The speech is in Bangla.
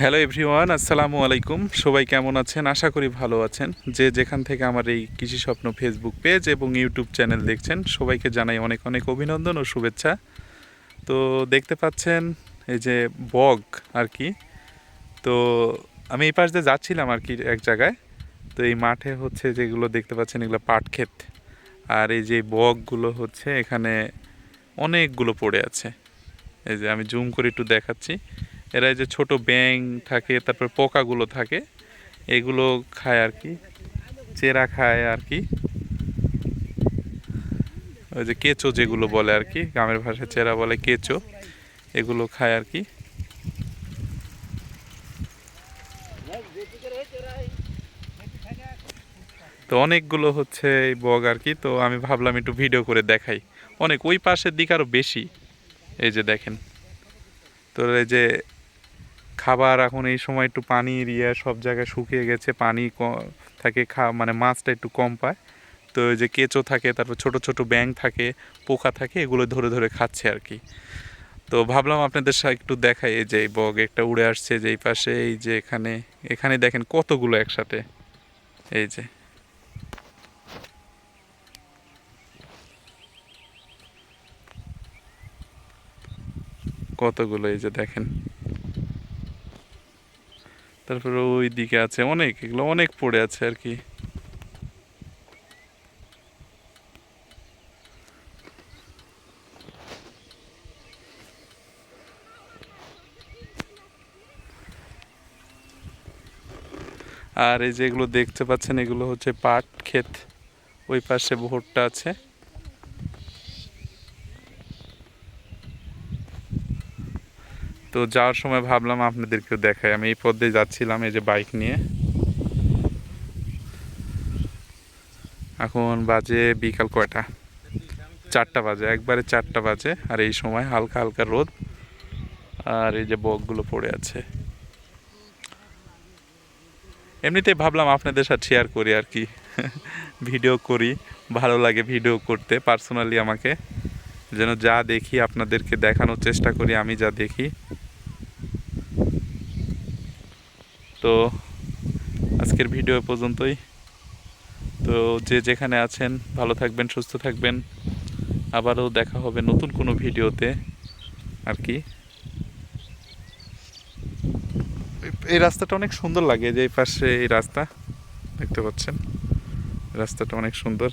হ্যালো এভরিওয়ান আসসালামু আলাইকুম। সবাই কেমন আছেন? আশা করি ভালো আছেন। যে যেখান থেকে আমার এই কৃষি স্বপ্ন ফেসবুক পেজ এবং ইউটিউব চ্যানেল দেখছেন, সবাইকে জানাই অনেক অনেক অভিনন্দন ও শুভেচ্ছা। তো দেখতে পাচ্ছেন এই যে বগ আর কি। তো আমি এই পাশ দিয়ে যাচ্ছিলাম আর কি এক জায়গায়। তো এই মাঠে হচ্ছে যেগুলো দেখতে পাচ্ছেন, এগুলো পাট ক্ষেত। আর এই যে বগগুলো হচ্ছে এখানে অনেকগুলো পড়ে আছে। এই যে আমি জুম করে একটু দেখাচ্ছি। এরা যে ছোট ব্যাং থাকে, তারপর পোকাগুলো থাকে, এগুলো খায় আর কি। চেরা খায় আর কি। ওই যে কেঁচো যেগুলো বলে আর কি, গ্রামের ভাষায় চেরা বলে কেঁচো, এগুলো খায় আর কি। তো অনেকগুলো হচ্ছে এই বগ আর কি, তো আমি ভাবলাম একটু ভিডিও করে দেখাই। অনেক, ওই পাশের দিক আরও বেশি। এই যে দেখেন তো এই যে খাবার এখন এই সময় একটু পানি এরিয়া সব জায়গায় শুকিয়ে গেছে, পানি থাকে খা মানে মাছটা একটু কম পায়। তো যে কেঁচো থাকে, তারপর ছোট ছোট ব্যাং থাকে, পোকা থাকে, এগুলো ধরে ধরে খাচ্ছে আর কি। তো ভাবলাম আপনাদের সাথে একটু দেখাই, এই যে বগ একটা উড়ে আসছে যে এই পাশে, এই যে এখানে এখানে দেখেন কতগুলো একসাথে। এই যে। কতগুলো, এই যে দেখেন। তারপরে ওই দিকে আছে অনেক, এগুলো অনেক পড়ে আছে আর কি। আর এই যেগুলো দেখতে পাচ্ছেন, এগুলো হচ্ছে পাট ক্ষেত। ওই পাশে ভুট্টা আছে। তো যাওয়ার সময় ভাবলাম আপনাদেরকেও দেখাই। আমি এই পথ দিয়ে যাচ্ছিলাম এই যে বাইক নিয়ে। এখন বাজে বিকাল কয়টা? চারটা বাজে, একবারে চারটা বাজে। আর এই সময় হালকা হালকা রোদ। আর এই যে বকগুলো পড়ে আছে। এমনিতেই ভাবলাম আপনাদের সাথে শেয়ার করি আর কি। ভিডিও করি, ভালো লাগে ভিডিও করতে পার্সোনালি আমাকে। যেন যা দেখি আপনাদেরকে দেখানোর চেষ্টা করি, আমি যা দেখি। তো আজকের ভিডিও পর্যন্তই। তো যে যেখানে আছেন, ভালো থাকবেন, সুস্থ থাকবেন। আবারও দেখা হবে নতুন কোনো ভিডিওতে আর কি? এই রাস্তাটা অনেক সুন্দর লাগে যে এই পাশে এই রাস্তা, দেখতে পাচ্ছেন? রাস্তাটা অনেক সুন্দর।